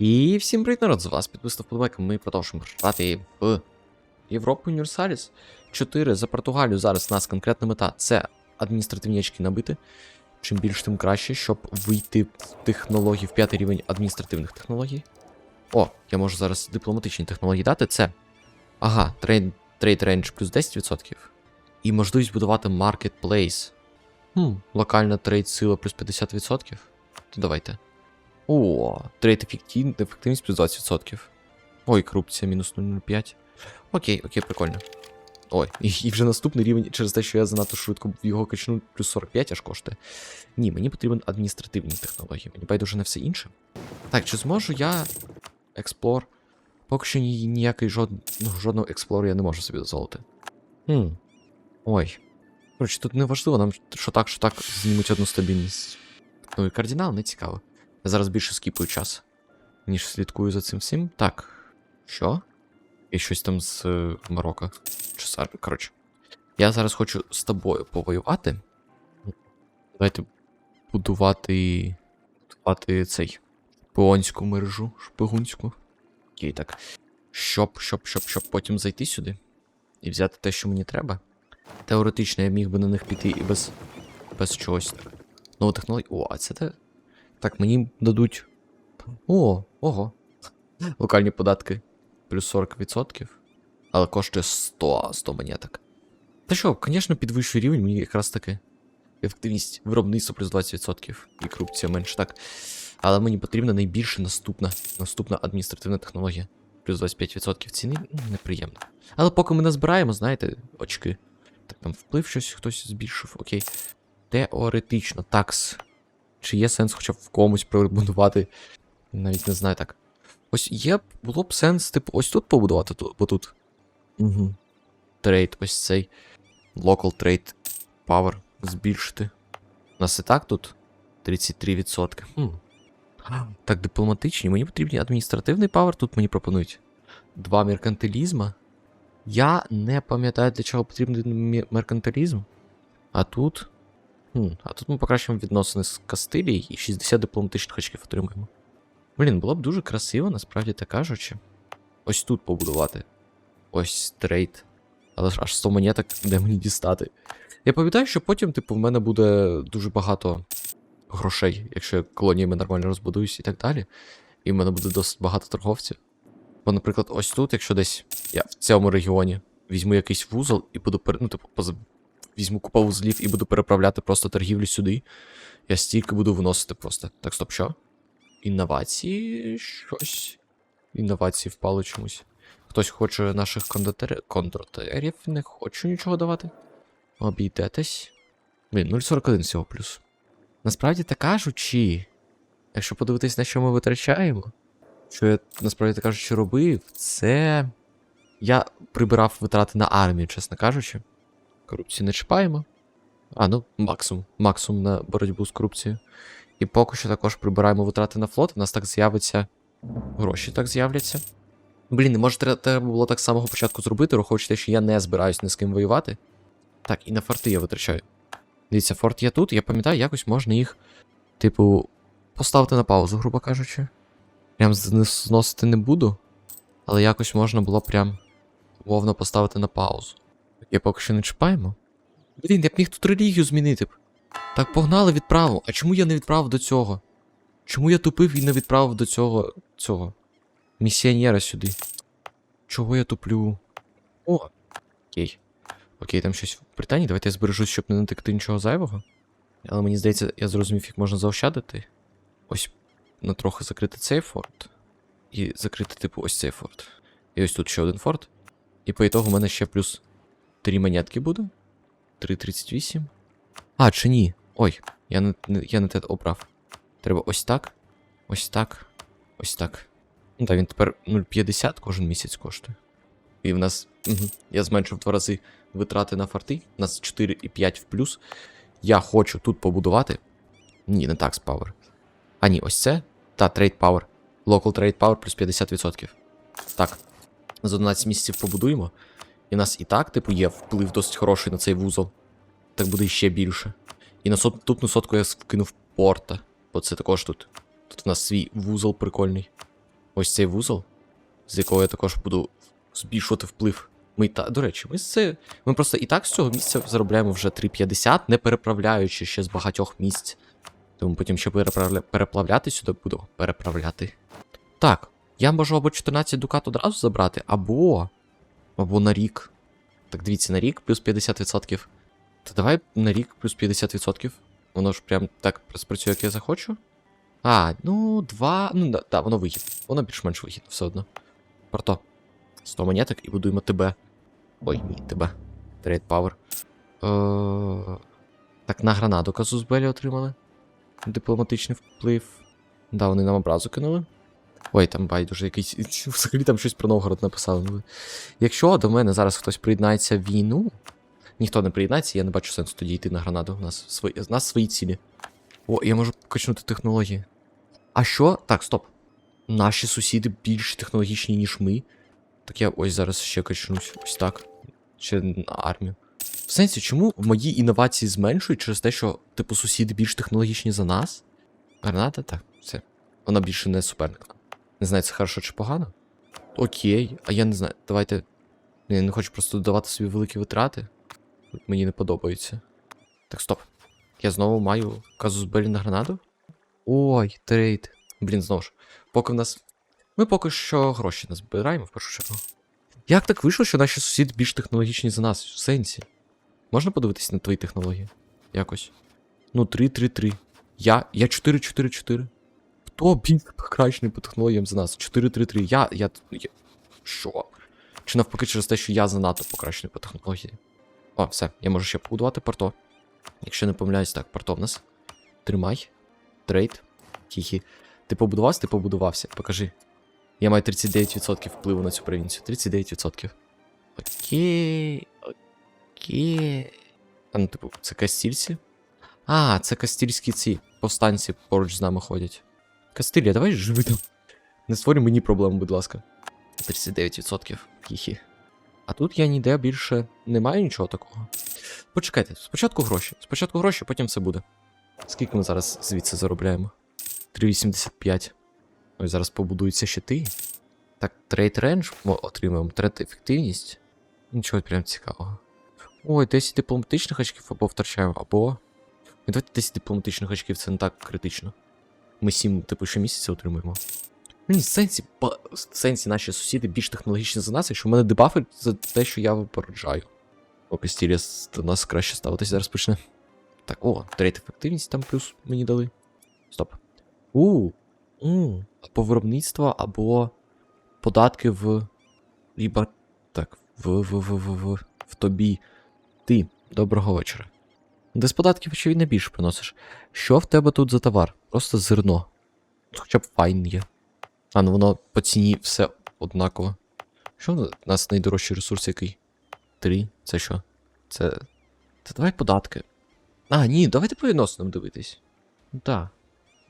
І всім привіт, народ, з вас підписав вподобайка. Ми продовжуємо грати в Європу Універсаліс 4 за Португалію. Зараз у нас конкретна мета це адміністративні очки набити. Чим більше, тим краще, щоб вийти в технології в п'ятий рівень адміністративних технологій. О, я можу зараз дипломатичні технології дати. Це. Ага, трейд рейндж плюс 10%. І можливість будувати маркетплейс. Хм, локальна трейд сила плюс 50%. То давайте. О, трейд ефективність, ефективність плюс 20%. Ой, корупція мінус 0,05. Окей, окей, прикольно. Ой, і, вже наступний рівень через те, що я занадто швидко його качну, плюс 45 аж коштує. Ні, мені потрібен адміністративні технології. Мені байдуже на все інше. Так, чи зможу я. Експлор. Поки що ні, ніякий жод... ну, жодного експлору я не можу собі дозволити. Хм. Ой. Коротше, тут не важливо, нам що так, що так знімуть одну стабільність. Ну і кардинал не цікаво. Я зараз більше скіпую час, ніж слідкую за цим всім. Так. Що? І щось там з е, Марокко. Арбі- Коротше. Я зараз хочу з тобою повоювати. Давайте будувати. Будувати цей. Шпигунську мережу. Шпигунську. Окей, так. Щоб, щоб, щоб, щоб потім зайти сюди. І взяти те, що мені треба. Теоретично я міг би на них піти і без. без чогось. Нову технологію. О, а це те. Так, мені дадуть. О, ого. Локальні податки. Плюс 40%. Але коштує 100, 100 монеток. Та що, звісно, підвищує рівень, мені якраз таки. Ефективність виробництва плюс 20% і корупція менше так. Але мені потрібна найбільше наступна наступна адміністративна технологія. Плюс 25% ціни неприємно. Але поки ми назбираємо, знаєте, очки. Так, там вплив щось хтось збільшив, окей. Теоретично, такс. Чи є сенс хоча б в комусь прибудувати? Навіть не знаю так. Ось є, було б сенс, типу, ось тут побудувати, тут, бо тут. Угу. Трейд, ось цей. Local trade power збільшити. У нас і так тут 33%. Хм. Так, дипломатичні. Мені потрібен адміністративний павер, тут мені пропонують. Два меркантилізма. Я не пам'ятаю, для чого потрібен меркантилізм. А тут. Хм, а тут ми покращимо відносини з Кастилією і 60 дипломатичних очків отримаємо. Блін, було б дуже красиво, насправді так кажучи. Ось тут побудувати. Ось трейд. Але ж аж 100 монеток, де мені дістати. Я пам'ятаю, що потім, типу, в мене буде дуже багато грошей, якщо я колоніями нормально розбудуюсь і так далі. І в мене буде досить багато торговців. Бо, наприклад, ось тут, якщо десь я в цьому регіоні візьму якийсь вузол і буду ну, типу. Візьму купу вузлів і буду переправляти просто торгівлю сюди. Я стільки буду виносити просто. Так, стоп, що? Інновації щось. Інновації впали чомусь. Хтось хоче наших кондотер... кондотерів, не хочу нічого давати. Обійдетесь. Блін, 0,41 всього плюс. Насправді так кажучи, якщо подивитись, на що ми витрачаємо, що я насправді так кажучи робив, це. Я прибирав витрати на армію, чесно кажучи. Корупцію не чіпаємо. А, ну, максимум. Максимум на боротьбу з корупцією. І поки що також прибираємо витрати на флот, у нас так з'явиться. Гроші так з'являться. Блін, може треба було так з самого початку зробити, враховуючи те, що я не збираюсь ні з ким воювати. Так, і на форти я витрачаю. Дивіться, форт є тут, я пам'ятаю, якось можна їх, типу, поставити на паузу, грубо кажучи. Прям зносити не буду. Але якось можна було прям умовно поставити на паузу. Я поки що не чіпаємо. Блін, я б міг тут релігію змінити б. Так погнали відправу. А чому я не відправив до цього? Чому я тупив і не відправив до цього. цього? Місіонера сюди. Чого я туплю? О! Окей. Окей, там щось в Британії. Давайте я збережусь, щоб не натекти нічого зайвого. Але мені здається, я зрозумів, як можна заощадити. Ось на трохи закрити цей форт. І закрити, типу, ось цей форт. І ось тут ще один форт. І по ітогу в мене ще плюс 3 монетки буде. 3,38. А, чи ні? Ой, я не, я не те обрав. Треба ось так. Ось так. Ось так. Ну так, він тепер 0,50 кожен місяць коштує. І в нас. Угу, я зменшив два рази витрати на форти. У нас 4,5 в плюс. Я хочу тут побудувати. Ні, не так, Power. А ні, ось це. Та, Trade Power. Local Trade Power плюс 50%. Так. За 11 місяців побудуємо. І в нас і так, типу, є вплив досить хороший на цей вузол. Так буде ще більше. І наступну сотку я вкинув порта. Бо це також тут. Тут у нас свій вузол прикольний. ось цей вузол, з якого я також буду збільшувати вплив. Ми та, до речі, ми це. Ми просто і так з цього місця заробляємо вже 3,50, не переправляючи ще з багатьох місць. Тому потім ще переправля... переплавляти сюди буду. Переправляти. Так, я можу або 14 дукат одразу забрати, або. Або на рік. Так, дивіться, на рік плюс 50%. Та давай на рік плюс 50%. Воно ж прям так спрацює, як я захочу. А, ну, два. Ну, да, да, воно вигідно. Воно більш-менш вигідно все одно. Парто. 100 монеток і будуємо тебе. Ой, ні, тебе. Трейд Power. Е... Так, на гранаду Казузбелі отримали. Дипломатичний вплив. Да, вони нам образу кинули. Ой, там байдуже якийсь. Взагалі там щось про Новгород написали. Ну, Якщо до мене зараз хтось приєднається в війну, ніхто не приєднається, я не бачу сенсу тоді йти на гранаду. У нас свої, у нас свої цілі. О, я можу качнути технології. А що? Так, стоп. Наші сусіди більш технологічні, ніж ми. Так я ось зараз ще качнусь. Ось так. Ще на армію. В сенсі, чому мої інновації зменшують через те, що, типу, сусіди більш технологічні за нас? Граната? Так, все. Вона більше не суперник. Не знаю, це хорошо чи погано. Окей, а я не знаю. Давайте. Я не хочу просто додавати собі великі витрати. Мені не подобається. Так, стоп. Я знову маю казус Белі на гранаду? Ой, трейд. Блін, знову ж. Поки в нас. Ми поки що гроші не збираємо в першу чергу. Як так вийшло, що наші сусіди більш технологічні за нас? В сенсі? Можна подивитись на твої технології? Якось. Ну, 3-3-3. Я. Я 4-4-4. Хто більш покращений по технологіям за нас? 4-3-3. Я. Я. я... Що? Чи навпаки через те, що я занадто покращений по технології? О, все, я можу ще побудувати порто. Якщо не помиляюсь, так, порто в нас. Тримай. Трейд. Хі-хі. Ти побудувався, ти побудувався. Покажи. Я маю 39% впливу на цю провінцію. 39%. Окей. Окей. А ну, типу, це кастільці? А, це кастільські ці повстанці поруч з нами ходять. Кастилія, давай живи там. Не створюй мені проблем, будь ласка. 39%. Хі-хі. А тут я ніде більше не маю нічого такого. Почекайте, спочатку гроші. Спочатку гроші, потім все буде. Скільки ми зараз звідси заробляємо? 3,85. Ось зараз побудуються щити. Так, трейд рейндж отримуємо, трейд ефективність. Нічого прям цікавого. Ой, 10 дипломатичних очків або втрачаємо, або. Давайте 10 дипломатичних очків, це не так критично. Ми 7, типу, щомісяця отримуємо. Мені сенсі, в сенсі наші сусіди більш технологічні за нас, якщо в мене дебафи за те, що я випереджаю. Поки стілі до нас краще ставитись зараз почне. Так, о, третя ефективність там плюс мені дали. Стоп. У, у, або виробництво, або податки в. Ліба. Так, в, в, в, в, в, в тобі. Ти. Доброго вечора. Без податків, очевидно, більше приносиш. Що в тебе тут за товар? Просто зерно. Хоча б файн є. А, ну воно по ціні все однаково. Що в нас найдорожчий ресурс який? Три. Це що? Це. Та давай податки. А, ні, давайте по відносинам дивитись. Ну так.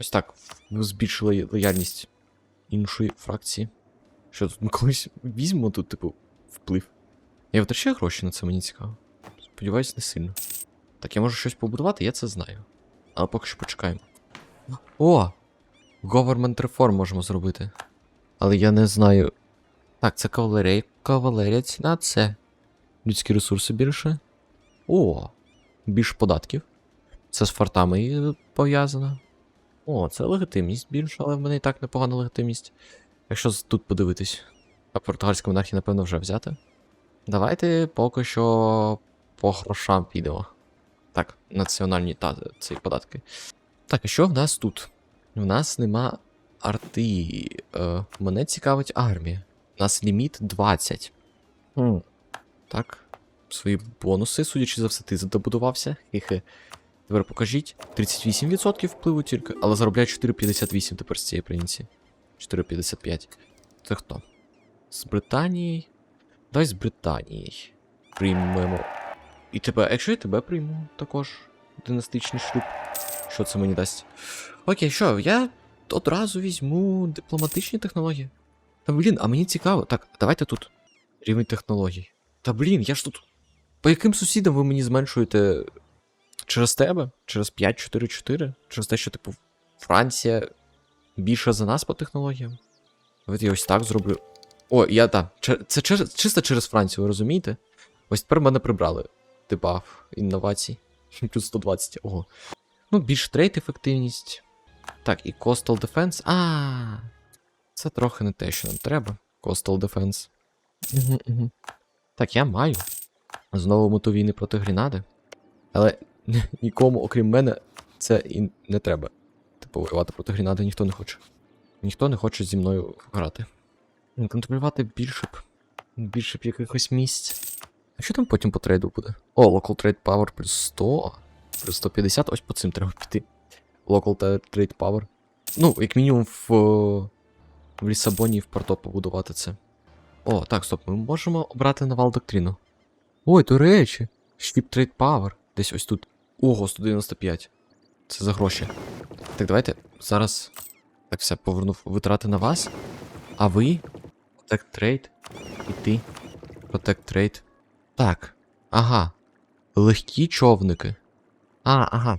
Ось так. Ви збільшили лояльність іншої фракції. Що тут ми колись візьмемо тут, типу, вплив. Я витрачаю гроші на це, мені цікаво. Сподіваюсь, не сильно. Так, я можу щось побудувати, я це знаю. Але поки що почекаємо. О! Government Reform можемо зробити. Але я не знаю. Так, це кавалерія. Кавалерія ціна це. Людські ресурси більше. О! Більше податків. Це з фортами пов'язано. О, це легітимність більше, але в мене і так непогана легітимність. Якщо тут подивитись. А португальська монархія, напевно, вже взята. Давайте поки що по грошам підемо. Так, національні та ці податки. Так, а що в нас тут? В нас нема арти. Е, мене цікавить армія. У нас ліміт 20. Хм. Так. Свої бонуси, судячи за все, ти задобудувався. Хе-хе. Тепер покажіть. 38% впливу тільки, але заробляє 4,58 тепер з цієї провінції. 4,55. Це хто? З Британії. Дай з Британії. Приймемо. І тебе, якщо я тебе прийму також. Династичний шлюб. Що це мені дасть? Окей, що, я одразу візьму дипломатичні технології. Та блін, а мені цікаво. Так, давайте тут. Рівень технологій. Та блін, я ж тут. По яким сусідам ви мені зменшуєте через тебе? Через 5-4-4? Через те, що, типу, Франція більше за нас по технологіям? Давайте я ось так зроблю. О, я так. Це чисто через Францію, ви розумієте? Ось тепер мене прибрали. Дебаф інновацій. Плюс 120. Ого. Ну, більш трейд ефективність. Так, і Coastal Defense. А. Це трохи не те, що нам треба. Coastal Defense. Так, я маю. Знову моту війни проти Грінади. Але нікому, окрім мене, це і не треба. Типу, воювати проти Грінади ніхто не хоче. Ніхто не хоче зі мною грати. Контролювати більше б. Більше б якихось місць. А що там потім по трейду буде? О, Local Trade Power плюс 100, плюс 150, ось по цим треба піти. Local Trade Power. Ну, як мінімум в, в Лісабоні і в Порто побудувати це. О, так, стоп, ми можемо обрати навал доктрину. Ой, до речі, Ship Trade Power. Десь ось тут. Ого, 195. Це за гроші. Так, давайте зараз. Так, все, повернув витрати на вас. А ви? Protect Trade. І ти. Protect Trade. Так. Ага. Легкі човники. А, ага.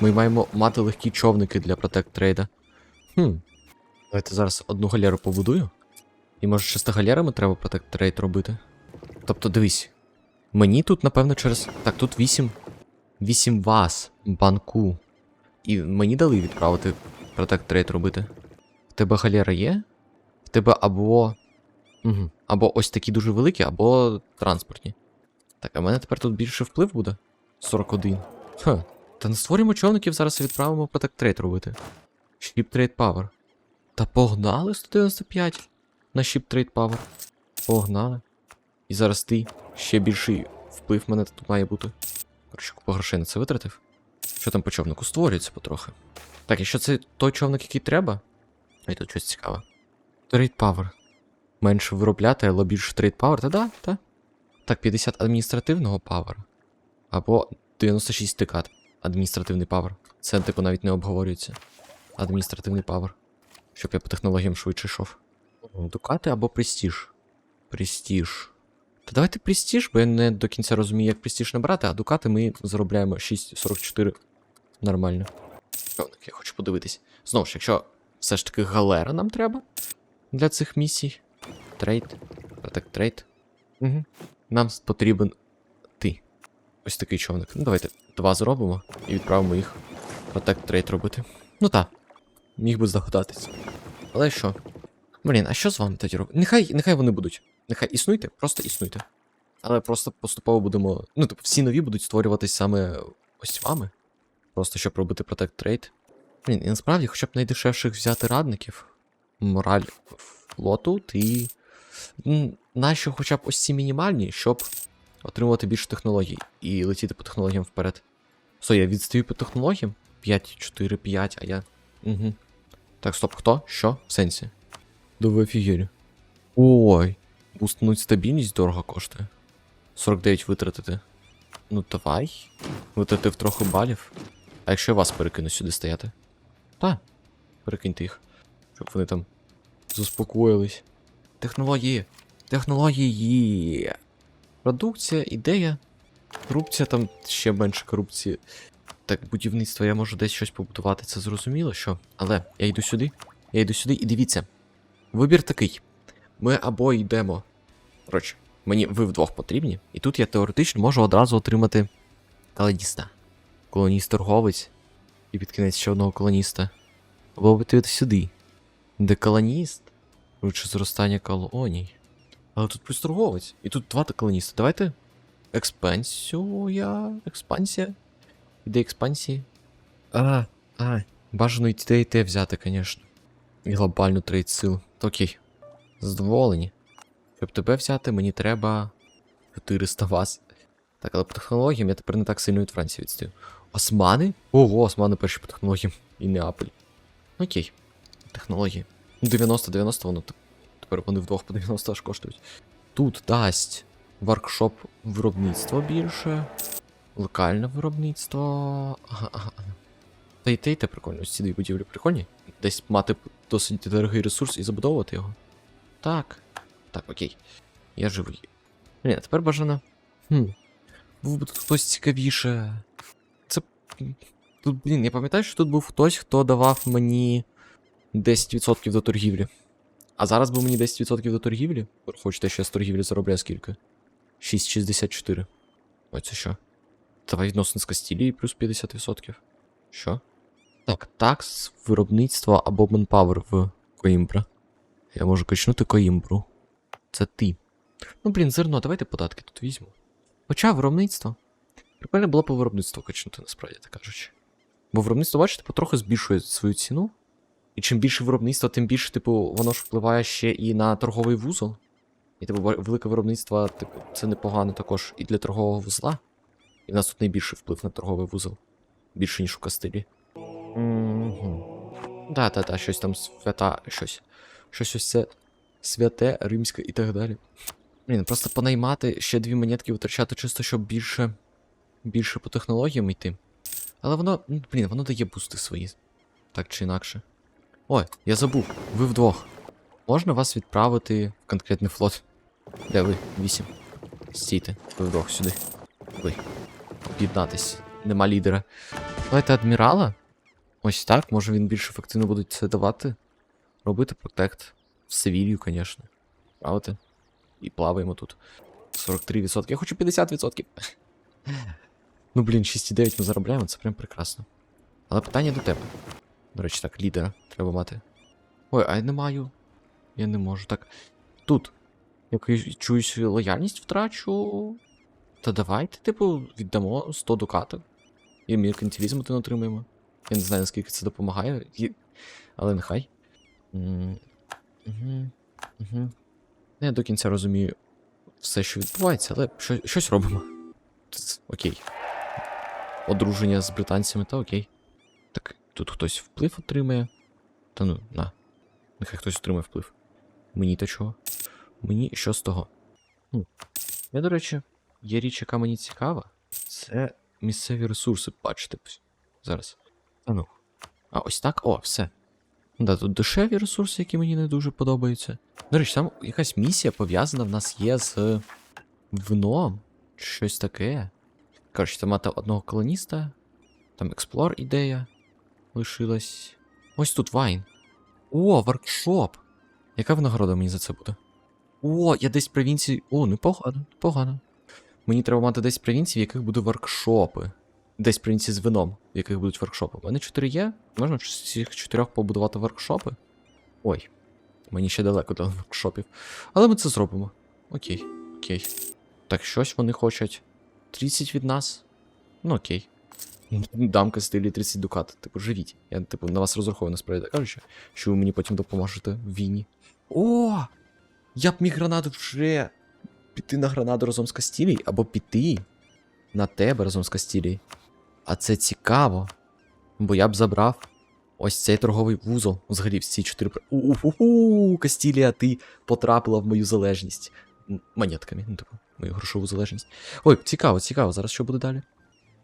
Ми маємо мати легкі човники для Protect Trade. Хм. Давайте зараз одну галеру побудую. І може з галерами треба Protect Trade робити. Тобто, дивись. Мені тут, напевно, через. Так, тут 8. 8 вас, банку. І мені дали відправити Protect Trade робити. В тебе галера є? В тебе або. Угу. Або ось такі дуже великі, або транспортні. Так, а в мене тепер тут більше вплив буде? 41. Ха. Та не створюємо човників, зараз відправимо Protect Trade робити. Ship Trade Power. Та погнали 195 на Ship Trade Power. Погнали. І зараз ти ще більший вплив мене тут має бути. Коротше, купа грошей на це витратив. Що там по човнику? Створюється потрохи. Так, і що це той човник, який треба? Ой, тут щось цікаве. Trade Power. Менше виробляти, але більше Trade Power. Та да, та. Так, 50 адміністративного павера. Або 96 тикат. Адміністративний павер. Це типу навіть не обговорюється. Адміністративний павер. Щоб я по технологіям швидше йшов. Дукати або престіж. Престіж. Та давайте престіж, бо я не до кінця розумію, як престіж набрати, а дукати ми заробляємо 6,44. Нормально. Я хочу подивитись. Знову ж, якщо все ж таки галера нам треба для цих місій. Трейд. Так, трейд. Угу. Нам потрібен ти. Ось такий човник. Ну, давайте два зробимо і відправимо їх. Протект трейд робити. Ну так. Міг би здогадатись. Але що? Блін, а що з вами тоді робити? Нехай, нехай вони будуть. Нехай існуйте, просто існуйте. Але просто поступово будемо. Ну, тобто, всі нові будуть створюватись саме ось вами. Просто щоб робити Protect Trade. Блін, і насправді, хоча б найдешевших взяти радників. Мораль флоту, ти. Нащо хоча б ось ці мінімальні, щоб отримувати більше технологій і летіти по технологіям вперед. Все, я відстаю по технологіям. 5, 4, 5, а я. Угу. Так, стоп, хто? Що? В сенсі? Да ви офігелі. Ой. Установить стабільність дорого коштує. 49 витратити. Ну давай. Витратив трохи балів. А якщо я вас перекину сюди стояти? Та. Перекиньте їх. Щоб вони там заспокоїлись. Технології. Технології. Продукція, ідея. Корупція там ще менше корупції. Так, будівництво, я можу десь щось побудувати, це зрозуміло, що. Але я йду сюди. Я йду сюди і дивіться. Вибір такий. Ми або йдемо. Коротше, мені ви вдвох потрібні, і тут я теоретично можу одразу отримати колоніста. Колоніст-торговець. І під кінець ще одного колоніста. Або піти сюди. Де колоніст? Лучше зростання колоній. Але тут плюс торговець. І тут два колоністи. Давайте. Експансія. Експансія. Іде експансії. А, а, бажано і те, і те взяти, звісно. І глобальну трейд сил. Окей. Задоволені. Щоб тебе взяти, мені треба 400 вас. Так, але по технологіям я тепер не так сильно від Франції відстаю. Османи? Ого, османи перші по технологіям. І Неаполь. Окей. Технології. Ну, 90-90 воно теп- тепер вони вдвох по 90 аж коштують. Тут дасть воркшоп виробництва більше. Локальне виробництво. Ага. Та й те, й те прикольно. Ось ці дві будівлі прикольні. Десь мати досить дорогий ресурс і забудовувати його. Так. Так, окей. Я живий. А тепер бажано. Хм. Був би тут хтось цікавіше. Це. Тут, блін, я пам'ятаю, що тут був хтось, хто давав мені 10% до торгівлі. А зараз би мені 10% до торгівлі. Хочете, я з торгівлі заробляю скільки? 6,64. Ой, це що? Давай відносно з Кастілії плюс 50%. Що? Так, такс, виробництво або манпауер в Коімбра. Я можу качнути Коімбру. Це ти. Ну, блін, зерно, давайте податки тут візьму. Хоча виробництво. Прикольно було по виробництву качнути, насправді так кажучи. Бо виробництво, бачите, потроху збільшує свою ціну. І чим більше виробництва, тим більше, типу, воно ж впливає ще і на торговий вузол. І типу, велике виробництво, типу, це непогано також і для торгового вузла. І в нас тут найбільший вплив на торговий вузол. Більше, ніж у Кастилі. Да, да, да, щось там свята, щось. Щось ось це святе, римське і так далі. Блін, просто понаймати ще дві монетки витрачати чисто, щоб більше. більше по технологіям йти. Але воно, блін, воно дає бусти свої. Так чи інакше. Ой, я забув, ви вдвох. Можна вас відправити в конкретний флот? Де ви? Вісім. Стійте, ви вдвох сюди. Ви. Об'єднатись. Нема лідера. Давайте адмірала. Ось так, може він більш ефективно буде це давати. Робити протект. В Севілью, звісно. Правити? І плаваємо тут. 43%. Я хочу 50%. ну блін, 6,9 ми заробляємо, це прям прекрасно. Але питання до тебе. До речі, так, лідера треба мати. Ой, а я не маю. Я не можу. Так. Тут. Якусь чуюсь лояльність втрачу. Та давайте, типу, віддамо 100 дукатів. І меркантилізм один отримаємо. Я не знаю, наскільки це допомагає. Але нехай. Угу. Угу. Я до кінця розумію все, що відбувається, але що, щось робимо. Окей. Одруження з британцями, та окей. Тут хтось вплив отримає. Та ну, на. Нехай хтось отримає вплив. Мені то чого? Мені що з того? Ну. Я, до речі, є річ, яка мені цікава. Це місцеві ресурси, бачите. Зараз. А ну. А ось так? О, все. Да, тут дешеві ресурси, які мені не дуже подобаються. До речі, там якась місія пов'язана в нас є з вином. Щось таке. Коротше, там мати одного колоніста. Там експлор ідея лишилась. Ось тут вайн. О, воркшоп! Яка винагорода мені за це буде? О, я десь в провінції. О, непогано, непогано. Мені треба мати десь провінцій, в яких будуть воркшопи. Десь провінції з вином, в яких будуть воркшопи. У мене чотири є. Можна з цих чотирьох побудувати воркшопи? Ой, мені ще далеко до воркшопів. Але ми це зробимо. Окей, окей. Так щось вони хочуть. 30 від нас? Ну окей. Дамка стилі 30 дукат. Типу, живіть. Я, типу, на вас розраховую, насправді кажучи, що ви мені потім допоможете в війні. О! Я б міг гранаду вже піти на гранаду разом з Кастілій, або піти на тебе разом з Кастілій. А це цікаво. Бо я б забрав ось цей торговий вузол. Взагалі всі чотири. пр- У-у-у, Кастілія, ти потрапила в мою залежність. Монетками, ну типу, мою грошову залежність. Ой, цікаво, цікаво. Зараз що буде далі?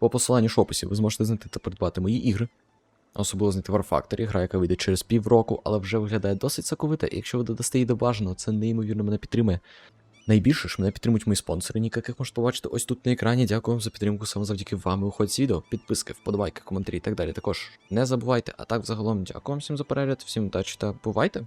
По посиланню в описі ви зможете знайти та придбати мої ігри. Особливо знайти War Factory, гра, яка вийде через півроку, але вже виглядає досить соковита, і якщо ви додасте її до бажаного, це неймовірно мене підтримує. Найбільше ж мене підтримують мої спонсори, ніяк яких можете побачити ось тут на екрані. Дякую вам за підтримку, саме завдяки вам виходить ці відео, підписки, вподобайки, коментарі і так далі. Також не забувайте, а так взагалом дякую вам всім за перегляд, всім удачі та бувайте!